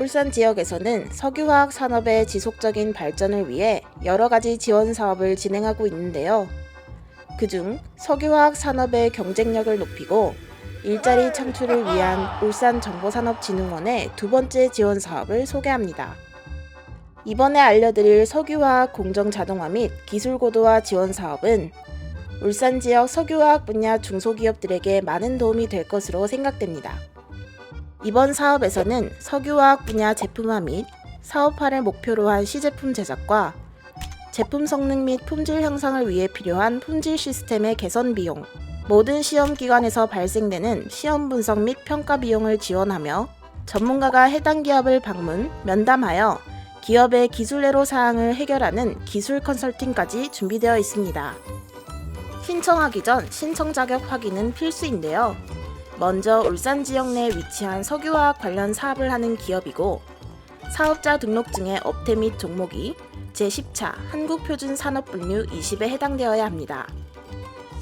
울산 지역에서는 석유화학 산업의 지속적인 발전을 위해 여러 가지 지원 사업을 진행하고 있는데요. 그중 석유화학 산업의 경쟁력을 높이고 일자리 창출을 위한 울산정보산업진흥원의 두 번째 지원 사업을 소개합니다. 이번에 알려드릴 석유화학 공정 자동화 및 기술 고도화 지원 사업은 울산 지역 석유화학 분야 중소기업들에게 많은 도움이 될 것으로 생각됩니다. 이번 사업에서는 석유화학 분야 제품화 및 사업화를 목표로 한 시제품 제작과 제품 성능 및 품질 향상을 위해 필요한 품질 시스템의 개선 비용, 모든 시험 기관에서 발생되는 시험 분석 및 평가 비용을 지원하며 전문가가 해당 기업을 방문, 면담하여 기업의 기술 애로 사항을 해결하는 기술 컨설팅까지 준비되어 있습니다. 신청하기 전 신청 자격 확인은 필수인데요. 먼저 울산 지역 내에 위치한 석유화학 관련 사업을 하는 기업이고 사업자 등록증의 업태 및 종목이 제10차 한국표준산업분류 20에 해당되어야 합니다.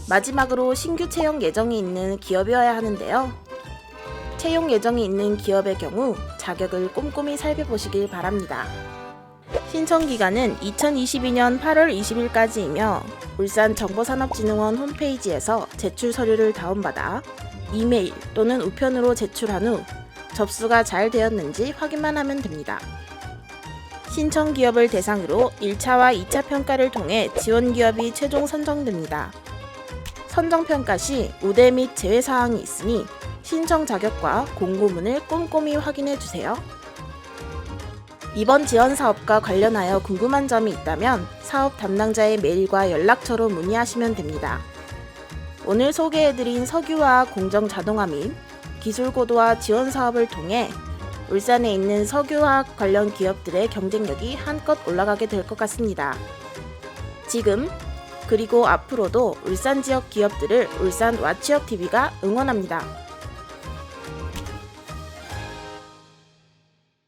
마지막으로 신규 채용 예정이 있는 기업이어야 하는데요. 채용 예정이 있는 기업의 경우 자격을 꼼꼼히 살펴보시길 바랍니다. 신청 기간은 2022년 8월 20일까지이며 울산 정보산업진흥원 홈페이지에서 제출 서류를 다운받아 이메일 또는 우편으로 제출한 후 접수가 잘 되었는지 확인만 하면 됩니다. 신청 기업을 대상으로 1차와 2차 평가를 통해 지원 기업이 최종 선정됩니다. 선정 평가 시 우대 및 제외 사항이 있으니 신청 자격과 공고문을 꼼꼼히 확인해 주세요. 이번 지원 사업과 관련하여 궁금한 점이 있다면 사업 담당자의 메일과 연락처로 문의하시면 됩니다. 오늘 소개해드린 석유화학 공정 자동화 및 기술 고도화 지원 사업을 통해 울산에 있는 석유화학 관련 기업들의 경쟁력이 한껏 올라가게 될 것 같습니다. 지금 그리고 앞으로도 울산 지역 기업들을 울산 와치업 TV가 응원합니다.